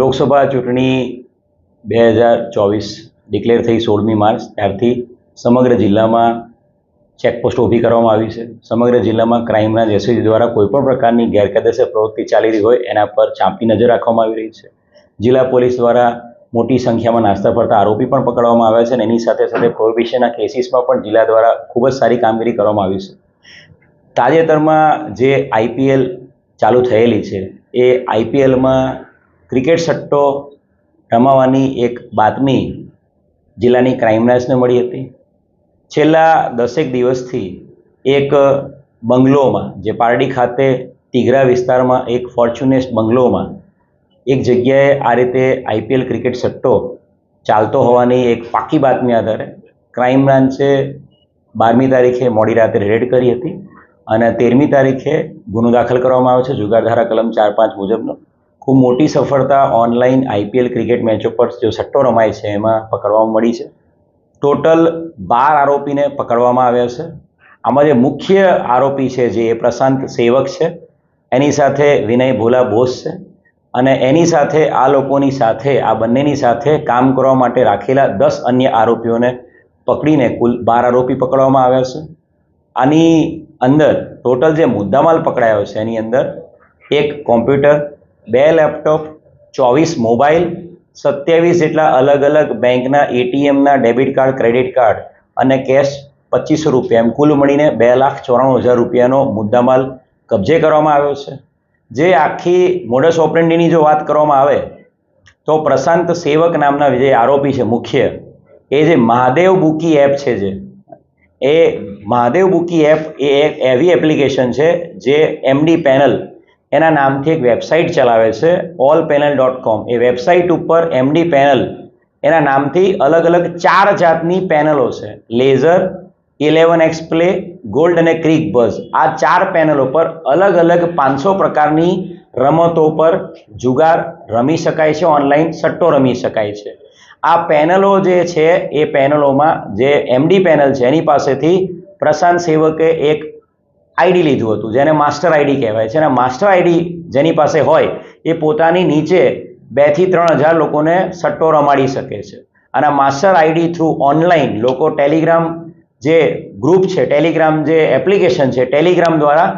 લોકસભા ચૂંટણી બે હજાર ચોવીસ ડિક્લેર થઈ સોળમી માર્ચ. ત્યારથી સમગ્ર જિલ્લામાં ચેકપોસ્ટ ઊભી કરવામાં આવી છે. સમગ્ર જિલ્લામાં ક્રાઇમ બ્રાન્ચ એસઓજી દ્વારા કોઈપણ પ્રકારની ગેરકાયદેસર પ્રવૃત્તિ ચાલી રહી હોય, એના પર ચાંપી નજર રાખવામાં આવી રહી છે. જિલ્લા પોલીસ દ્વારા મોટી સંખ્યામાં નાસ્તા ફરતા આરોપી પણ પકડવામાં આવ્યા છે અને એની સાથે સાથે પ્રોહિબિશનના કેસીસમાં પણ જિલ્લા દ્વારા ખૂબ જ સારી કામગીરી કરવામાં આવી છે. તાજેતરમાં જે આઈપીએલ ચાલુ થયેલી છે, એ આઈપીએલમાં ક્રિકેટ સટ્ટો રમાવાની એક બાતમી જિલ્લાની ક્રાઇમ બ્રાન્ચને મળી હતી. છેલ્લા દસેક દિવસથી એક બંગલોમાં, જે પારડી ખાતે તિઘરા વિસ્તારમાં એક ફોર્ચ્યુનેસ બંગલોમાં એક જગ્યાએ આ રીતે આઈપીએલ ક્રિકેટ સટ્ટો ચાલતો હોવાની એક પાકી બાતમી આધારે ક્રાઇમ બ્રાન્ચે બારમી તારીખે મોડી રાતે રેડ કરી હતી અને તેરમી તારીખે ગુનો દાખલ કરવામાં આવ્યો છે. જુગારધારા કલમ ચાર પાંચ મુજબનો. ખૂબ મોટી સફળતા ઓનલાઈન આઈપીએલ ક્રિકેટ મેચો પર જો સટ્ટો રમાય છે, એમાં પકડવામાં મળી છે. ટોટલ બાર આરોપીને પકડવામાં આવ્યા છે. આમાં જે મુખ્ય આરોપી છે, જે પ્રશાંત સેવક છે, એની સાથે વિનય ભોલા બોસ છે અને એની સાથે આ લોકોની સાથે, આ બંનેની સાથે કામ કરવા માટે રાખેલા દસ અન્ય આરોપીઓને પકડીને કુલ બાર આરોપી પકડવામાં આવ્યા છે. આની અંદર ટોટલ જે મુદ્દામાલ પકડાયો છે, એની અંદર એક કોમ્પ્યુટર બે લેપટોપ ચોવીસ મોબાઈલ સત્યાવીસ જેટલા અલગ અલગ બેંકના એટીએમના ડેબિટ કાર્ડ ક્રેડિટ કાર્ડ અને કેશ પચીસો રૂપિયા. એમ કુલ મળીને બે લાખ ચોરાણું હજાર રૂપિયાનો મુદ્દામાલ કબજે કરવામાં આવ્યો છે. જે આખી મોડસ ઓપરેન્ડીની જો વાત કરવામાં આવે, તો પ્રશાંત સેવક નામના જે આરોપી છે, મુખ્ય, એ જે મહાદેવ બુકી એપ છે જે, એ મહાદેવ બુકી એપ એ એક એવી એપ્લિકેશન છે જે એમડી પેનલ એના નામથી એક વેબસાઇટ ચલાવે છે ઓલ પેનલ ડોટ કોમ એ વેબસાઇટ ઉપર એમડી પેનલ એના નામથી અલગ અલગ ચાર જાતની પેનલો છે. Laser eleven X play gold અને ક્રિક બઝ આ ચાર પેનલો પર અલગ અલગ પાંચસો પ્રકારની રમતો પર જુગાર રમી શકાય છે ઓનલાઈન સટ્ટો રમી શકાય છે. આ પેનલો જે છે, એ પેનલોમાં જે એમડી પેનલ છે, એની પાસેથી પ્રશાંત સેવકે એક આઈડી લીધું હતું, જેને માસ્ટર આઈડી કહેવાય છે. અને માસ્ટર આઈડી જેની પાસે હોય, એ પોતાની નીચે બેથી ત્રણ હજાર લોકોને સટ્ટો રમાડી શકે છે. અને માસ્ટર આઈડી થ્રુ ઓનલાઈન લોકો ટેલિગ્રામ જે ગ્રુપ છે ટેલિગ્રામ જે એપ્લિકેશન છે ટેલિગ્રામ દ્વારા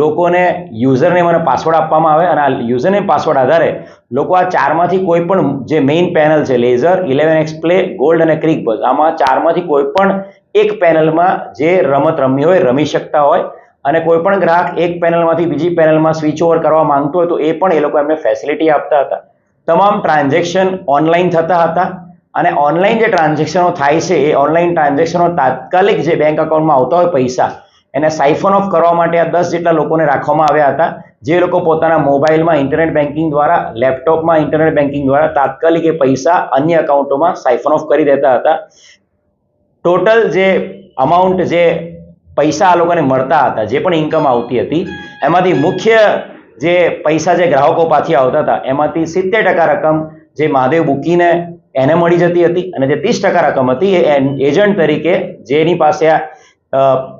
લોકોને યુઝરનેમ અને પાસવર્ડ આપવામાં આવે. અને આ યુઝરનેમ પાસવર્ડ આધારે લોકો આ ચારમાંથી કોઈ પણ જે મેઇન પેનલ છે laser eleven X play gold અને ક્રિક બસ આમાં ચારમાંથી કોઈ પણ એક પેનલમાં જે રમત રમવી હોય, રમી શકતા હોય અને કોઈ પણ ગ્રાહક એક પેનલમાંથી બીજી પેનલમાં સ્વિચ ઓવર કરવા માંગતો હોય તો એ પણ એ લોકો એમને ફેસિલિટી આપતા હતા. તમામ ટ્રાન્ઝેક્શન ઓનલાઈન થતા હતા અને ઓનલાઈન જે ટ્રાન્ઝેક્શનો થાય છે, એ ઓનલાઈન ટ્રાન્ઝેક્શનો તાત્કાલિક જે બેંક અકાઉન્ટમાં આવતા હોય પૈસા, એને સાઇફોન ઓફ કરવા માટે આ દસ જેટલા લોકોને રાખવામાં આવ્યા હતા. જે લોકો પોતાના મોબાઈલમાં ઇન્ટરનેટ બેન્કિંગ દ્વારા લેપટોપમાં ઇન્ટરનેટ બેન્કિંગ દ્વારા તાત્કાલિક એ પૈસા અન્ય અકાઉન્ટોમાં સાઇફોન ઓફ કરી દેતા હતા. ટોટલ જે અમાઉન્ટ જે પૈસા આ લોકોને મળતા હતા, જે પણ ઇન્કમ આવતી હતી, એમાંથી મુખ્ય જે પૈસા જે ગ્રાહકો પાછી આવતા હતા, એમાંથી સિત્તેર ટકા રકમ જે મહાદેવ બુકીને એને મળી જતી હતી અને જે ત્રીસ ટકા રકમ હતી એ એજન્ટ તરીકે જેની પાસે આ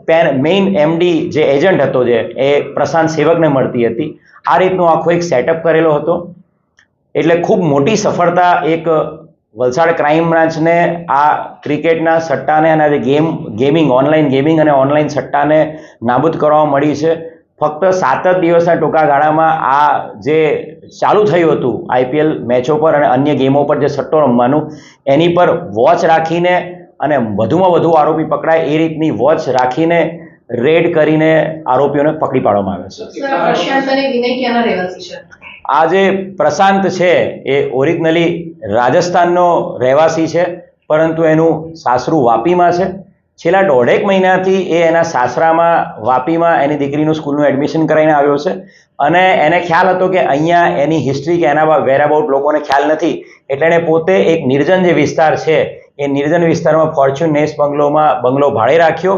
પેન, મેઇન એમડી જે એજન્ટ હતો જે, એ પ્રશાંત સેવકને મળતી હતી. આ રીતનો આખો એક સેટઅપ કરેલો હતો. એટલે ખૂબ મોટી સફળતા એક વલસાડ ક્રાઇમ બ્રાન્ચને આ ક્રિકેટના સટ્ટાને અને ગેમ ગેમિંગ ઓનલાઈન ગેમિંગ અને ઓનલાઈન સટ્ટાને નાબૂદ કરવામાં મળી છે. ફક્ત સાત જ દિવસના ટૂંકા ગાળામાં આ જે ચાલુ થયું હતું આઈપીએલ મેચો પર અને અન્ય ગેમો પર જે સટ્ટો રમવાનું, એની પર વોચ રાખીને અને વધુમાં વધુ આરોપી પકડાય એ રીતની વોચ રાખીને રેડ કરીને આરોપીઓને પકડી પાડવામાં આવે છે? આ જે પ્રશાંત છે એ ઓરિજિનલી રાજસ્થાનનો રહેવાસી છે, પરંતુ એનું સાસરું વાપીમાં છે. છેલ્લા દોઢેક મહિનાથી એ એના સાસરામાં, વાપીમાં એની દીકરીનું સ્કૂલનું એડમિશન કરાવીને આવ્યો છે. અને એને ખ્યાલ હતો કે અહીંયા એની હિસ્ટ્રી કે એના વેરાબાઉટ લોકોને ખ્યાલ નથી, એટલે એણે પોતે એક નિર્જન જે વિસ્તાર છે, એ નિર્જન વિસ્તારમાં ફોર્ચ્યુન નેસ બંગલોમાં બંગલો ભાડે રાખ્યો.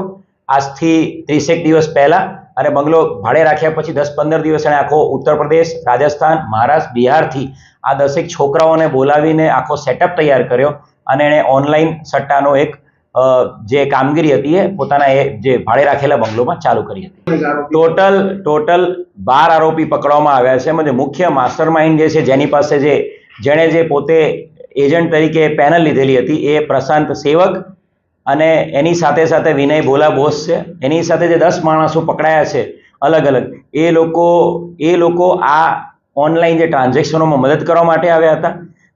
આજથી ત્રીસેક દિવસ પહેલાં અને બંગલો ભાડે રાખ્યા પછી દસ પંદર દિવસ એણે આખો ઉત્તર પ્રદેશ, રાજસ્થાન, મહારાષ્ટ્ર, બિહારથી આ દસેક છોકરાઓને બોલાવીને આખો સેટઅપ તૈયાર કર્યો અને એણે ઓનલાઈન સટ્ટાનો એક જે કામગીરી હતી એ પોતાના એ જે ભાડે રાખેલા બંગલોમાં ચાલુ કરી હતી. ટોટલ ટોટલ બાર આરોપી પકડવામાં આવ્યા છે. એમાં મુખ્ય માસ્ટર માઇન્ડ જે છે જેની પાસે જે, જેણે જે પોતે એજન્ટ તરીકે પેનલ લીધેલી હતી એ પ્રશાંત સેવક અને એની સાથે સાથે વિનય ભોલા બોસ છે. એની સાથે જે દસ માણસો પકડાયા છે, અલગ અલગ. એ લોકો એ લોકો આ ઓનલાઈન જે ટ્રાન્ઝેક્શનોમાં મદદ કરવા માટે આવ્યા હતા.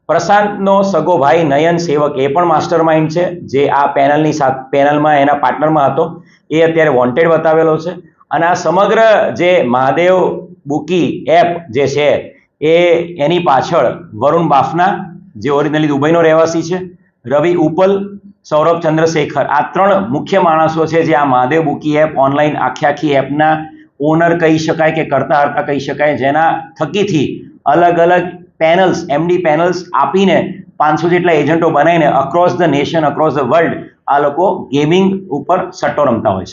પ્રશાંતનો સગો ભાઈ નયન સેવક એ પણ માસ્ટર માઇન્ડ છે, જે આ પેનલની સાથે પેનલમાં એના પાર્ટનરમાં હતો. એ અત્યારે વોન્ટેડ બતાવેલો છે. અને આ સમગ્ર જે મહાદેવ બુકી એપ જે છે, એ એની પાછળ વરુણ બાફના, જે ઓરિજિનલી દુબઈનો રહેવાસી છે, રવિ ઉપલ સૌરભ ચંદ્રશેખર. આ ત્રણ મુખ્ય માણસો છે જે આ મહાદેવ બુકી એપ, ઓનલાઈન આખી આખી એપના ઓનર કહી શકાય કે કરતા હરતા કહી શકાય, જેના થકીથી અલગ અલગ પેનલ્સ એમડી પેનલ્સ આપીને પાંચસો જેટલા એજન્ટો બનાવીને across the nation across the world આ લોકો ગેમિંગ ઉપર સટ્ટો રમતા હોય છે.